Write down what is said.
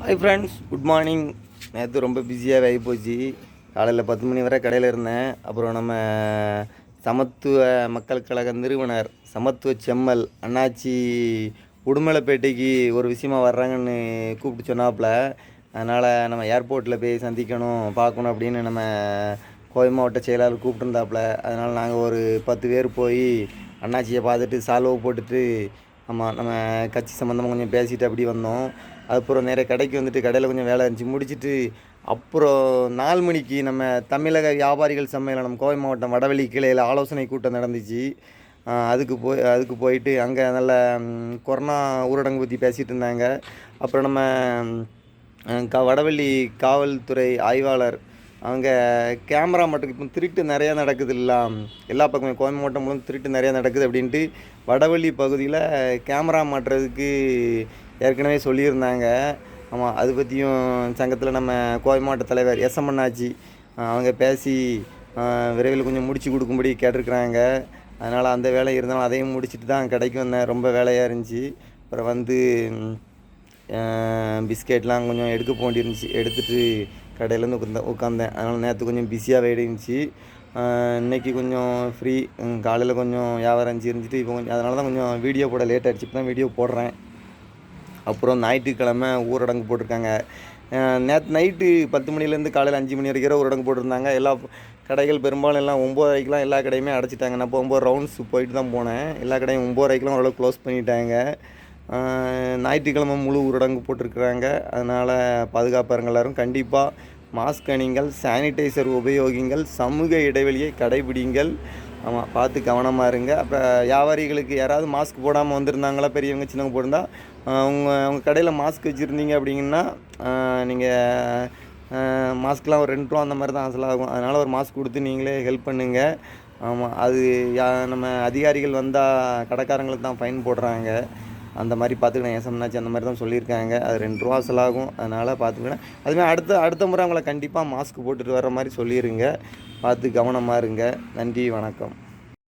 Hi friends good morning நேற்று ரொம்ப பிஸியாக ஆகி போச்சு. காலையில் பத்து மணி வரை கடையில் இருந்தேன். அப்புறம் நம்ம சமத்துவ மக்கள் கழக நிறுவனர் சமத்துவ செம்மல் அண்ணாச்சி உடுமலைப்பேட்டைக்கு ஒரு விஷயமா வர்றாங்கன்னு கூப்பிட்டு சொன்னாப்புல. அதனால் நம்ம ஏர்போர்ட்டில் போய் சந்திக்கணும் பார்க்கணும் அப்படின்னு நம்ம கோவை மாவட்ட செயலாளர் கூப்பிட்டுருந்தாப்புல அதனால் நாங்கள் ஒரு பத்து பேர் போய் அண்ணாச்சியை பார்த்துட்டு சால்வை போட்டுட்டு ஆமாம் நம்ம கட்சி சம்மந்தமாக கொஞ்சம் பேசிட்டு அப்படி வந்தோம். அதுக்கப்புறம் நிறைய கடைக்கு வந்துட்டு கடையில் கொஞ்சம் வேலை இருந்துச்சு. முடிச்சுட்டு அப்புறம் நாலு மணிக்கு நம்ம தமிழக வியாபாரிகள் சம்மேளனம் கோவை மாவட்டம் வடவெளி கிளையில் ஆலோசனை கூட்டம் நடந்துச்சு. அதுக்கு போய் அதுக்கு போயிட்டு அங்கே நல்ல கொரோனா ஊரடங்கு பற்றி பேசிகிட்டு இருந்தாங்க. அப்புறம் நம்ம க வடவெள்ளி காவல்துறை ஆய்வாளர் அவங்க கேமரா மட்டும் இப்போ திருட்டு நிறையா நடக்குது இல்லை. எல்லா பக்கமும் கோவை மாவட்டம் திருட்டு நிறையா நடக்குது அப்படின்ட்டு வடவள்ளி பகுதியில் கேமரா மாட்டுறதுக்கு ஏற்கனவே சொல்லியிருந்தாங்க. ஆமாம் அது பற்றியும் சங்கத்தில் நம்ம கோவை மாவட்ட தலைவர் எஸ் எம் அண்ணாச்சி அவங்க பேசி விரைவில் கொஞ்சம் முடிச்சு கொடுக்கும்படி கேட்டிருக்கிறாங்க. அதனால் அந்த வேலை இருந்தாலும் அதையும் முடிச்சுட்டு தான் கடைக்கு வந்தேன். ரொம்ப வேலையாக இருந்துச்சு. அப்புறம் வந்து பிஸ்கெட்லாம் கொஞ்சம் எடுக்க போண்டிருந்துச்சு எடுத்துகிட்டு கடையிலேருந்து உட்காந்த உட்காந்தேன் அதனால் நேற்று கொஞ்சம் பிஸியாக இருந்துச்சு. இன்றைக்கி கொஞ்சம் ஃப்ரீ காலையில் கொஞ்சம் வியாபாரம் இருந்துச்சு இருந்துட்டு இப்போ கொஞ்சம் அதனால தான் கொஞ்சம் வீடியோ போட லேட் ஆகிடுச்சு இப்போ தான் வீடியோ போடுறேன். அப்புறம் ஞாயிற்றுக்கிழமை ஊரடங்கு போட்டிருக்காங்க. நேற்று நைட்டு பத்து மணிலேருந்து காலையில் அஞ்சு மணி வரைக்கும் ஊரடங்கு போட்டிருந்தாங்க. எல்லா கடைகள் பெரும்பாலும் எல்லாம் ஒம்பது எல்லா கடையுமே அடைச்சிட்டாங்க. நான் இப்போ ஒம்பது ரவுண்ட்ஸ் போயிட்டு தான் போனேன். எல்லா கடையும் ஒம்பது வரைக்கும்லாம் ஓரளவு க்ளோஸ் பண்ணிட்டாங்க. ஞாயிற்றுக்கிழமை முழு ஊரடங்கு போட்டிருக்கிறாங்க. அதனால் பாதுகாப்பாருங்க எல்லோரும் எல்லாரும் கண்டிப்பாக மாஸ்க் அணிங்கள் சானிடைசர் உபயோகிங்கள் சமூக இடைவெளியை கடைபிடிங்கள் ஆமாம் பார்த்து கவனமாக இருங்க. அப்புறம் வியாபாரிகளுக்கு யாராவது மாஸ்க் போடாமல் வந்திருந்தாங்களா பெரியவங்க சின்னவங்க போட்டிருந்தா அவங்க அவங்க கடையில் மாஸ்க் வச்சுருந்தீங்க அப்படிங்கன்னா நீங்கள் மாஸ்க்லாம் ஒரு ரெண்டு ரூபா அந்த மாதிரி தான் செலவாகும் அதனால் ஒரு மாஸ்க் கொடுத்து நீங்களே ஹெல்ப் பண்ணுங்கள் ஆமாம் அது யா நம்ம அதிகாரிகள் வந்தால் கடைக்காரங்களுக்கு தான் ஃபைன் போடுறாங்க. அந்த மாதிரி பார்த்துக்கணும். எஸ்எம்னாச்சு அந்த மாதிரி தான் சொல்லியிருக்காங்க. அது ரெண்டு ரூபா செலாகும் அதனால் பார்த்துக்கணும். அதுமாதிரி அடுத்த அடுத்த முறை அவங்கள கண்டிப்பாக மாஸ்க் போட்டுட்டு வர மாதிரி சொல்லிடுங்க பார்த்து கவனமாக இருங்க. நன்றி வணக்கம்.